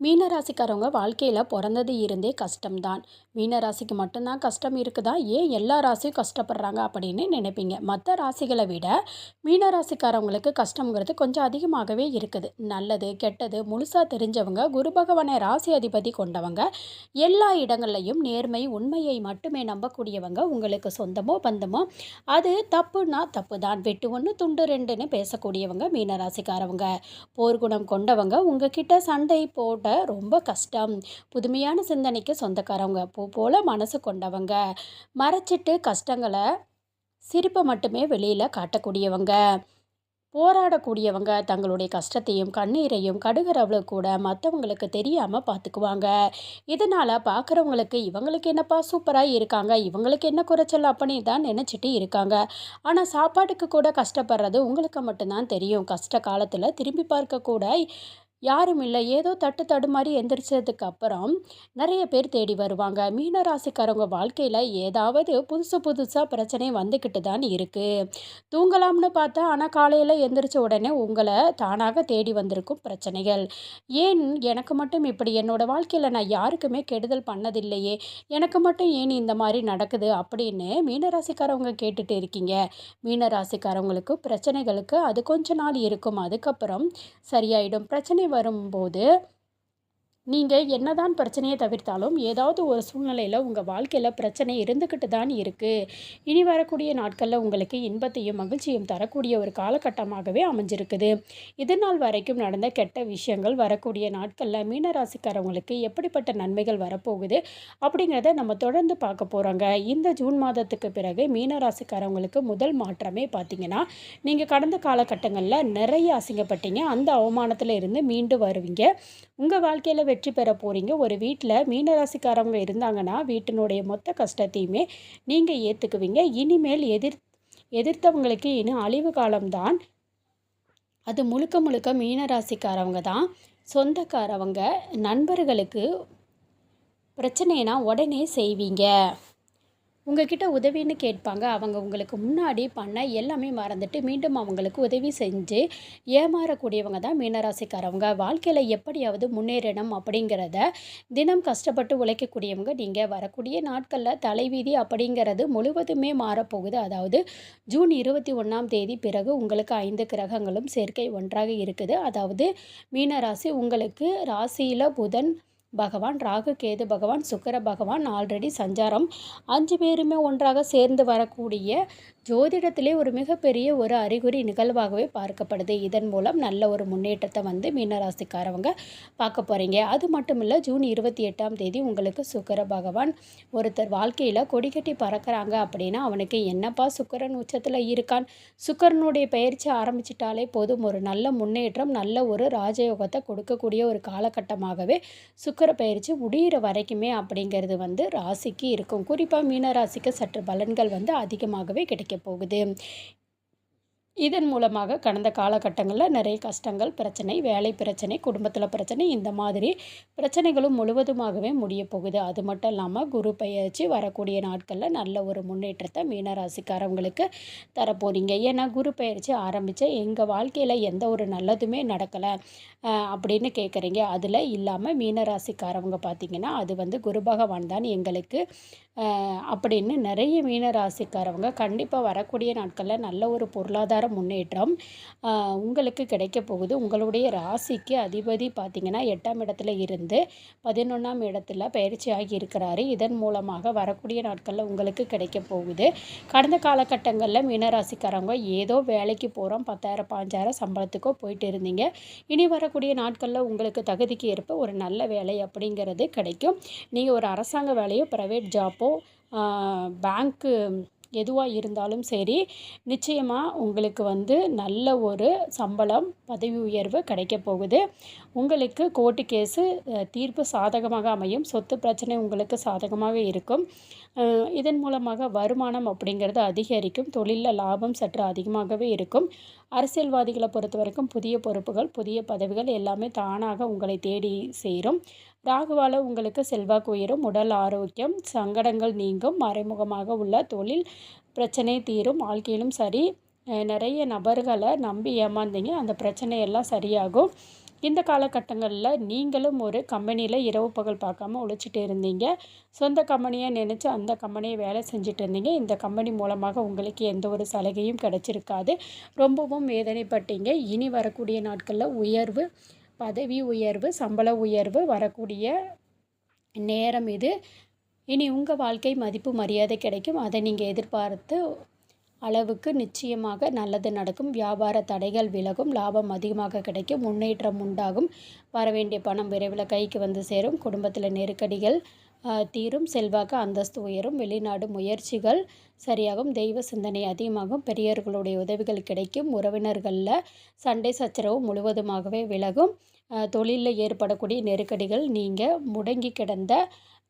மீனராசிக்காரவங்க வாழ்க்கையில் பிறந்தது இருந்தே கஷ்டம்தான். மீனராசிக்கு மட்டும்தான் கஷ்டம் இருக்குதா? ஏன் எல்லா ராசியும் கஷ்டப்படுறாங்க அப்படின்னு நினைப்பீங்க. மற்ற ராசிகளை விட மீனராசிக்காரவங்களுக்கு கஷ்டங்கிறது கொஞ்சம் அதிகமாகவே இருக்குது. நல்லது கெட்டது முழுசாக தெரிஞ்சவங்க குரு பகவானை ராசி அதிபதி கொண்டவங்க எல்லா இடங்கள்லையும் நேர்மை உண்மையை மட்டுமே நம்பக்கூடியவங்க உங்களுக்கு சொந்தமோ பந்தமோ அது தப்புனா தப்பு தான் வெட்டு ஒன்று துண்டு ரெண்டுன்னு பேசக்கூடியவங்க மீனராசிக்காரவங்க. போர்க்குணம் கொண்டவங்க உங்ககிட்ட சண்டை போட்ட ரொம்ப கஷ்டம். புதுமையான சிந்தனைக்கு சொந்தக்காரவங்க. பூ போல் மனசு கொண்டவங்க. மறைச்சிட்டு கஷ்டங்களை சிரிப்பை மட்டுமே வெளியில் காட்டக்கூடியவங்க. போராடக்கூடியவங்க. தங்களுடைய கஷ்டத்தையும் கண்ணீரையும் கடுகிறவளு கூட மற்றவங்களுக்கு தெரியாமல் பார்த்துக்குவாங்க இதனால் பார்க்குறவங்களுக்கு இவங்களுக்கு என்னப்பா சூப்பராக இருக்காங்க. இவங்களுக்கு என்ன குறைச்சல்? அப்படின்னு தான் நினச்சிட்டு இருக்காங்க. ஆனால் சாப்பாட்டுக்கு கூட கஷ்டப்படுறது உங்களுக்கு மட்டும்தான் தெரியும். கஷ்ட காலத்தில் திரும்பி பார்க்கக்கூட யாரும் இல்லை. ஏதோ தட்டு தடுமாறி எந்திரிச்சதுக்கு அப்புறம் நிறைய பேர் தேடி வருவாங்க. மீனராசிக்காரவங்க வாழ்க்கையில் ஏதாவது புதுசு புதுசாக பிரச்சனை வந்துக்கிட்டு தான் இருக்குது தூங்கலாம்னு பார்த்தா ஆனால் காலையில் எந்திரிச்ச உடனே உங்களை தானாக தேடி வந்திருக்கும் பிரச்சனைகள். ஏன் எனக்கு மட்டும் இப்படி? என்னோடய வாழ்க்கையில் நான் யாருக்குமே கெடுதல் பண்ணதில்லையே. எனக்கு மட்டும் ஏன் இந்த மாதிரி நடக்குது? அப்படின்னு மீனராசிக்காரவங்க கேட்டுட்டு இருக்கீங்க. மீனராசிக்காரவங்களுக்கு பிரச்சனைகளுக்கு அது கொஞ்ச நாள் இருக்கும். அதுக்கப்புறம் சரியாயிடும். பிரச்சனை வரும்போது நீங்கள் என்னதான் பிரச்சனையை தவிர்த்தாலும் ஏதாவது ஒரு சூழ்நிலையில் உங்கள் வாழ்க்கையில் பிரச்சனை இருந்துக்கிட்டு தான் இருக்குது இனி வரக்கூடிய நாட்களில் உங்களுக்கு இன்பத்தையும் மகிழ்ச்சியும் தரக்கூடிய ஒரு காலகட்டமாகவே அமைஞ்சிருக்குது. இது நாள் வரைக்கும் நடந்த கெட்ட விஷயங்கள் வரக்கூடிய நாட்களில் மீனராசிக்காரவங்களுக்கு எப்படிப்பட்ட நன்மைகள் வரப்போகுது அப்படிங்கிறத நம்ம தொடர்ந்து பார்க்க போகிறோங்க இந்த ஜூன் மாதத்துக்கு பிறகு மீனராசிக்காரவங்களுக்கு முதல் மாற்றமே பார்த்தீங்கன்னா நீங்கள் கடந்த காலகட்டங்களில் நிறைய அசிங்கப்பட்டீங்க. அந்த அவமானத்தில் இருந்து மீண்டு வருவீங்க. உங்கள் வாழ்க்கையில் வெற்றி பெற போகிறீங்க ஒரு வீட்டில் மீனராசிக்காரவங்க இருந்தாங்கன்னா வீட்டினுடைய மொத்த கஷ்டத்தையுமே நீங்கள் ஏற்றுக்குவீங்க இனிமேல் எதிர் எதிர்த்தவங்களுக்கு இன்னும் அழிவு காலம்தான். அது முழுக்க முழுக்க மீனராசிக்காரவங்க தான். சொந்தக்காரவங்க நண்பர்களுக்கு பிரச்சனைனா உடனே செய்வீங்க. உங்ககிட்ட உதவின்னு கேட்பாங்க. அவங்க உங்களுக்கு முன்னாடி பண்ண எல்லாமே மறந்துட்டு மீண்டும் அவங்களுக்கு உதவி செஞ்சு ஏமாறக்கூடியவங்க தான் மீனராசிக்காரவங்க. வாழ்க்கையில் எப்படியாவது முன்னேறணும் அப்படிங்கிறத தினம் கஷ்டப்பட்டு உழைக்கக்கூடியவங்க நீங்கள் வரக்கூடிய நாட்களில் தலைவீதி அப்படிங்கிறது முழுவதுமே மாறப்போகுது. அதாவது ஜூன் இருபத்தி ஒன்றாம் தேதி பிறகு உங்களுக்கு ஐந்து கிரகங்களும் சேர்க்கை ஒன்றாக இருக்குது. அதாவது மீனராசி உங்களுக்கு ராசியில் புதன் பகவான் ராகு கேது பகவான் சுக்கர பகவான் ஆல்ரெடி சஞ்சாரம். அஞ்சு பேருமே ஒன்றாக சேர்ந்து வரக்கூடிய ஜோதிடத்திலே ஒரு மிகப்பெரிய ஒரு அறிகுறி நிகழ்வாகவே பார்க்கப்படுது. இதன் மூலம் நல்ல ஒரு முன்னேற்றத்தை வந்து மீனராசிக்காரவங்க பார்க்க போகிறீங்க அது மட்டும் இல்லை ஜூன் இருபத்தி எட்டாம் தேதி உங்களுக்கு சுக்கர பகவான் ஒருத்தர் வாழ்க்கையில் கொடிக்கட்டி பறக்கிறாங்க அப்படின்னா அவனுக்கு என்னப்பா சுக்கரன் உச்சத்தில் இருக்கான்? சுக்கரனுடைய பயிற்சி ஆரம்பிச்சிட்டாலே போதும். ஒரு நல்ல முன்னேற்றம் நல்ல ஒரு ராஜயோகத்தை கொடுக்கக்கூடிய ஒரு காலகட்டமாகவே சுக்கர பயிற்சி முடிகிற வரைக்குமே அப்படிங்கிறது வந்து ராசிக்கு இருக்கும். குறிப்பாக மீனராசிக்கு சற்று பலன்கள் வந்து அதிகமாகவே கிடைக்கப் கிடைக்க போகுது. இதன் மூலமாக கடந்த காலகட்டங்களில் நிறைய கஷ்டங்கள் பிரச்சனை வேலை பிரச்சனை குடும்பத்தில் பிரச்சனை இந்த மாதிரி பிரச்சனைகளும் முழுவதுமாகவே முடிய போகுது. அது மட்டும் இல்லாமல் குரு பயிற்சி வரக்கூடிய நாட்களில் நல்ல ஒரு முன்னேற்றத்தை மீனராசிக்காரவங்களுக்கு தரப்போகிறீங்க ஏன்னா குரு பயிற்சி ஆரம்பித்த எங்கள் வாழ்க்கையில் எந்த ஒரு நல்லதுமே நடக்கலை அப்படின்னு கேட்குறீங்க அதில் இல்லாமல் மீனராசிக்காரவங்க பார்த்திங்கன்னா அது வந்து குரு பகவான் தான் எங்களுக்கு அப்படின்னு நிறைய மீனராசிக்காரவங்க கண்டிப்பாக வரக்கூடிய நாட்களில் நல்ல ஒரு பொருளாதார முன்னேற்றம் உங்களுக்கு கிடைக்க போகுது. உங்களுடைய ராசிக்கு அதிபதி பார்த்திங்கன்னா எட்டாம் இடத்துல இருந்து பதினொன்றாம் இடத்துல பயிற்சி ஆகி இருக்கிறாரு. இதன் மூலமாக வரக்கூடிய நாட்களில் உங்களுக்கு கிடைக்க போகுது. கடந்த காலகட்டங்களில் மீனராசிக்காரவங்க ஏதோ வேலைக்கு போகிறோம் பத்தாயிரம் பாஞ்சாயிரம் சம்பளத்துக்கோ போயிட்டு இருந்தீங்க. இனி வரக்கூடிய நாட்களில் உங்களுக்கு தகுதிக்கு ஏற்ப ஒரு நல்ல வேலை அப்படிங்கிறது கிடைக்கும். நீங்கள் ஒரு அரசாங்க வேலையோ ப்ரைவேட் ஜாப் அப்போது பேங்க்கு எதுவாக இருந்தாலும் சரி நிச்சயமாக உங்களுக்கு வந்து நல்ல ஒரு சம்பளம் பதவி உயர்வு கிடைக்க போகுது. உங்களுக்கு கோர்ட்டு கேஸு தீர்ப்பு சாதகமாக அமையும். சொத்து பிரச்சனை உங்களுக்கு சாதகமாக இருக்கும். இதன் மூலமாக வருமானம் அப்படிங்கிறது அதிகரிக்கும். தொழிலில் லாபம் சற்று அதிகமாகவே இருக்கும். அரசியல்வாதிகளை பொறுத்த வரைக்கும் புதிய பொறுப்புகள் புதிய பதவிகள் எல்லாமே தானாக உங்களை தேடி சேரும். ராகுவால் உங்களுக்கு செல்வாக்கு உயரும் உடல் ஆரோக்கியம் சங்கடங்கள் நீங்கும் மறைமுகமாக உள்ள தொழில் பிரச்சனை தீரும் வாழ்க்கையிலும் சரி. நிறைய நபர்களை நம்பி ஏமாந்தீங்க அந்த பிரச்சனையெல்லாம் சரியாகும். இந்த காலகட்டங்களில் நீங்களும் ஒரு கம்பெனியில் இரவு பகல் பார்க்காம உழைச்சிட்டு இருந்தீங்க. சொந்த கம்பெனியை நினச்சி அந்த கம்பெனியை வேலை செஞ்சுட்டு இருந்தீங்க. இந்த கம்பெனி மூலமாக உங்களுக்கு எந்த ஒரு சலுகையும் கிடச்சிருக்காது. ரொம்பவும் வேதனைப்பட்டீங்க. இனி வரக்கூடிய நாட்களில் உயர்வு பதவி உயர்வு சம்பள உயர்வு வரக்கூடிய நேரம் இது. இனி உங்கள் வாழ்க்கை மதிப்பு மரியாதை கிடைக்கும். அதை நீங்கள் எதிர்பார்த்து அளவுக்கு நிச்சயமாக நல்லது நடக்கும். வியாபார தடைகள் விலகும். லாபம் அதிகமாக கிடைக்கும். முன்னேற்றம் உண்டாகும். வர வேண்டிய பணம் விரைவில் கைக்கு வந்து சேரும். குடும்பத்தில் நெருக்கடிகள் தீரும் செல்வாக்கு அந்தஸ்து உயரும். வெளிநாடு முயற்சிகள் சரியாகும். தெய்வ சிந்தனை அதிகமாகும். பெரியவர்களுடைய உதவிகள் கிடைக்கும். உறவினர்களில் சண்டை சச்சரவு முழுவதுமாகவே விலகும். தொழிலில் ஏற்படக்கூடிய நெருக்கடிகள் நீங்கள் முடங்கி கிடந்த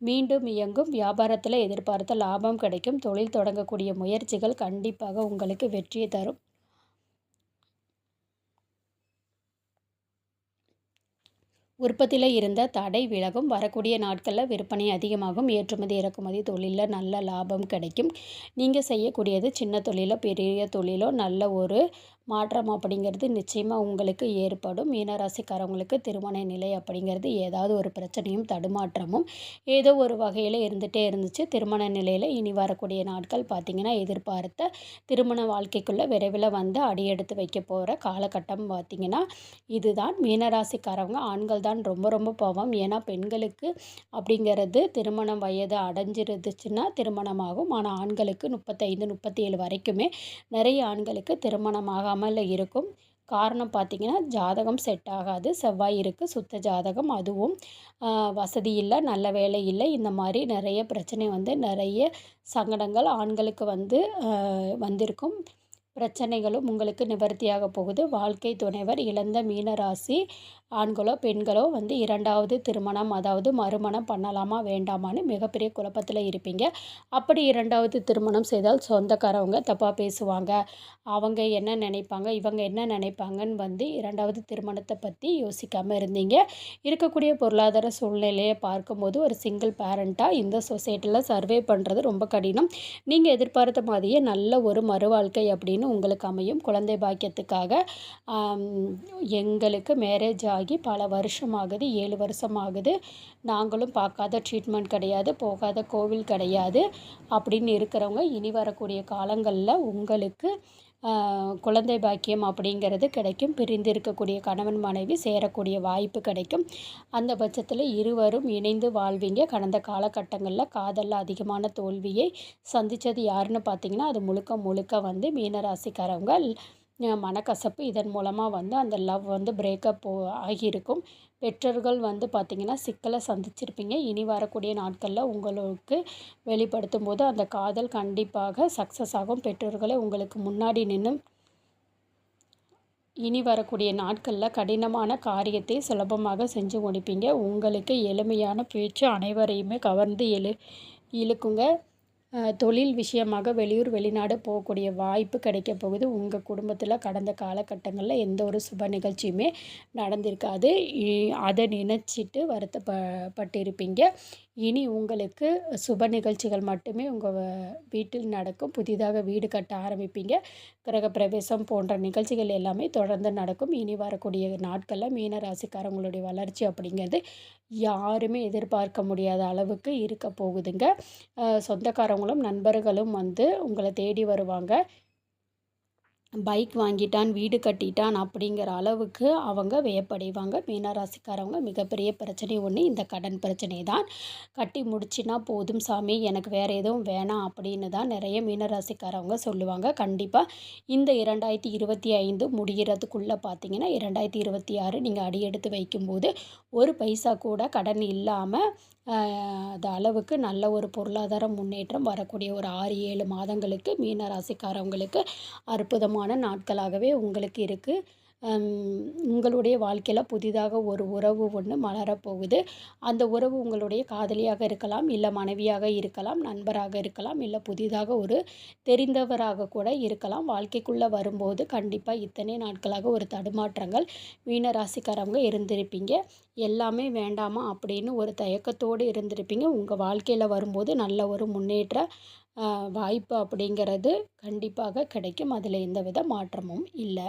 மீண்டும் இயங்கும். வியாபாரத்தில் எதிர்பார்த்த லாபம் கிடைக்கும். தொழில் தொடங்கக்கூடிய முயற்சிகள் கண்டிப்பாக உங்களுக்கு வெற்றியை தரும். உற்பத்தியில் இருந்த தடை விலகும் வரக்கூடிய நாட்களில் விற்பனை அதிகமாகும் ஏற்றுமதி இறக்குமதி தொழிலில் நல்ல லாபம் கிடைக்கும். நீங்கள் செய்யக்கூடியது சின்ன தொழிலோ பெரிய தொழிலோ நல்ல ஒரு மாற்றம் அப்படிங்கிறது நிச்சயமாக உங்களுக்கு ஏற்படும். மீனராசிக்காரவங்களுக்கு திருமண நிலை அப்படிங்கிறது ஏதாவது ஒரு பிரச்சனையும் தடுமாற்றமும் ஏதோ ஒரு வகையில் இருந்துகிட்டே இருந்துச்சு. திருமண நிலையில் இனி வரக்கூடிய நாட்கள் பார்த்திங்கன்னா எதிர்பார்த்த திருமண வாழ்க்கைக்குள்ளே விரைவில் வந்து அடியெடுத்து வைக்க போகிற காலகட்டம் பார்த்திங்கன்னா இதுதான். மீனராசிக்காரவங்க ஆண்கள் தான் ரொம்ப ரொம்ப பாவம். ஏன்னா பெண்களுக்கு அப்படிங்கிறது திருமணம் வயது அடைஞ்சிருந்துச்சுன்னா திருமணமாகும். ஆனால் ஆண்களுக்கு முப்பத்தைந்து முப்பத்தி ஏழு வரைக்குமே நிறைய ஆண்களுக்கு திருமணம் ஆகாமல் இருக்கும். காரணம் பார்த்திங்கன்னா ஜாதகம் செட் ஆகாது. செவ்வாய் இருக்குது சுத்த ஜாதகம் அதுவும் வசதி இல்லை நல்ல வேலை இல்லை. இந்த மாதிரி நிறைய பிரச்சனை வந்து நிறைய சங்கடங்கள் ஆண்களுக்கு வந்து வந்திருக்கும். பிரச்சனைகளும் உங்களுக்கு நிவர்த்தியாக போகுது. வாழ்க்கை துணைவர் இழந்த மீனராசி ஆண்களோ பெண்களோ வந்து இரண்டாவது திருமணம் அதாவது மறுமணம் பண்ணலாமா வேண்டாமான்னு மிகப்பெரிய குழப்பத்தில் இருப்பீங்க. அப்படி இரண்டாவது திருமணம் செய்தால் சொந்தக்காரவங்க தப்பாக பேசுவாங்க. அவங்க என்ன நினைப்பாங்க இவங்க என்ன நினைப்பாங்கன்னு வந்து இரண்டாவது திருமணத்தை பற்றி யோசிக்காமல் இருந்தீங்க. இருக்கக்கூடிய பொருளாதார சூழ்நிலையை பார்க்கும்போது ஒரு சிங்கிள் பேரண்ட்டாக இந்த சொசைட்டியில் சர்வே பண்ணுறது ரொம்ப கடினம். நீங்கள் எதிர்பார்த்த மாதிரியே நல்ல ஒரு மறு வாழ்க்கை அப்படின்னு உங்களுக்கு அமையும். குழந்தை பாக்கியத்துக்காக எங்களுக்கு மேரேஜ் ஆகி ஆகி பல வருஷம் ஆகுது ஏழு வருஷம் ஆகுது நாங்களும் பார்க்காத ட்ரீட்மெண்ட் கிடையாது போகாத கோவில் கிடையாது அப்படின்னு இருக்கிறவங்க இனி வரக்கூடிய காலங்களில் உங்களுக்கு குழந்தை பாக்கியம் அப்படிங்கிறது கிடைக்கும். பிரிந்து இருக்கக்கூடிய கணவன் மனைவி சேரக்கூடிய வாய்ப்பு கிடைக்கும். அந்த பட்சத்தில் இருவரும் இணைந்து வாழ்வீங்க. கடந்த காலகட்டங்களில் காதலில் அதிகமான தோல்வியை சந்தித்தது யாருன்னு பார்த்தீங்கன்னா அது முழுக்க முழுக்க வந்து மீனராசிக்காரவங்க. மனக்கசப்பு இதன் மூலமாக வந்து அந்த லவ் வந்து பிரேக்கப் ஆகியிருக்கும். பெற்றோர்கள் வந்து பார்த்திங்கன்னா சிக்கலை சந்திச்சிருப்பீங்க. இனி வரக்கூடிய நாட்களில் உங்களுக்கு வெளிப்படுத்தும் போது அந்த காதல் கண்டிப்பாக சக்ஸஸ் ஆகும். பெற்றோர்களை உங்களுக்கு முன்னாடி நின்று இனி வரக்கூடிய நாட்களில் கடினமான காரியத்தை சுலபமாக செஞ்சு முடிப்பீங்க. உங்களுக்கு எளிமையான பேச்சு அனைவரையுமே கவர்ந்து எழு இழுக்குங்க. தொழில் விஷயமாக வெளியூர் வெளிநாடு போகக்கூடிய வாய்ப்பு கிடைக்க போகுது. உங்கள் குடும்பத்தில் கடந்த காலகட்டங்களில் எந்த ஒரு சுப நிகழ்ச்சியுமே நடந்திருக்காது. அதை நினச்சிட்டு வருத்தப்ப பட்டிருப்பீங்க. இனி உங்களுக்கு சுப நிகழ்ச்சிகள் மட்டுமே உங்கள் வீட்டில் நடக்கும். புதிதாக வீடு கட்ட ஆரம்பிப்பீங்க. கிரகப்பிரவேசம் போன்ற நிகழ்ச்சிகள் எல்லாமே தொடர்ந்து நடக்கும். இனி வரக்கூடிய நாட்களில் மீனராசிக்காரங்களுடைய வளர்ச்சி அப்படிங்கிறது யாருமே எதிர்பார்க்க முடியாத அளவுக்கு இருக்க போகுதுங்க. சொந்தக்காரங்களும் நண்பர்களும் வந்து உங்களை தேடி வருவாங்க. பைக் வாங்கிட்டான் வீடு கட்டிட்டான் அப்படிங்கிற அளவுக்கு அவங்க வியப்படைவாங்க. மீனராசிக்காரவங்க மிகப்பெரிய பிரச்சனை ஒன்று இந்த கடன் பிரச்சனை தான். கட்டி முடிச்சினா போதும் சாமி எனக்கு வேறு எதுவும் வேணாம் அப்படின்னு தான் நிறைய மீனராசிக்காரவங்க சொல்லுவாங்க. கண்டிப்பாக இந்த இரண்டாயிரத்தி இருபத்தி ஐந்து முடிகிறதுக்குள்ளே பார்த்தீங்கன்னா இரண்டாயிரத்தி இருபத்தி ஆறு நீங்கள் அடியெடுத்து வைக்கும்போது ஒரு பைசா கூட கடன் இல்லாமல் அது அளவுக்கு நல்ல ஒரு பொருளாதார முன்னேற்றம் வரக்கூடிய ஒரு ஆறு ஏழு மாதங்களுக்கு மீன ராசிக்காரவங்களுக்கு அற்புதமான நாட்களாகவே உங்களுக்கு இருக்குது உங்களுடைய வாழ்க்கையில் புதிதாக ஒரு உறவு ஒன்று மலரப்போகுது. அந்த உறவு உங்களுடைய காதலியாக இருக்கலாம் இல்லை மனைவியாக இருக்கலாம் நண்பராக இருக்கலாம் இல்லை புதிதாக ஒரு தெரிந்தவராக கூட இருக்கலாம். வாழ்க்கைக்குள்ளே வரும்போது கண்டிப்பாக இத்தனை நாட்களாக ஒரு தடுமாற்றங்கள் மீன ராசிக்காரவங்க இருந்திருப்பீங்க. எல்லாமே வேண்டாமா அப்படின்னு ஒரு தயக்கத்தோடு இருந்திருப்பீங்க. உங்கள் வாழ்க்கையில் வரும்போது நல்ல ஒரு முன்னேற்ற வாய்ப்பு அப்படிங்கிறது கண்டிப்பாக கிடைக்கும். அதில் எந்தவித மாற்றமும் இல்லை.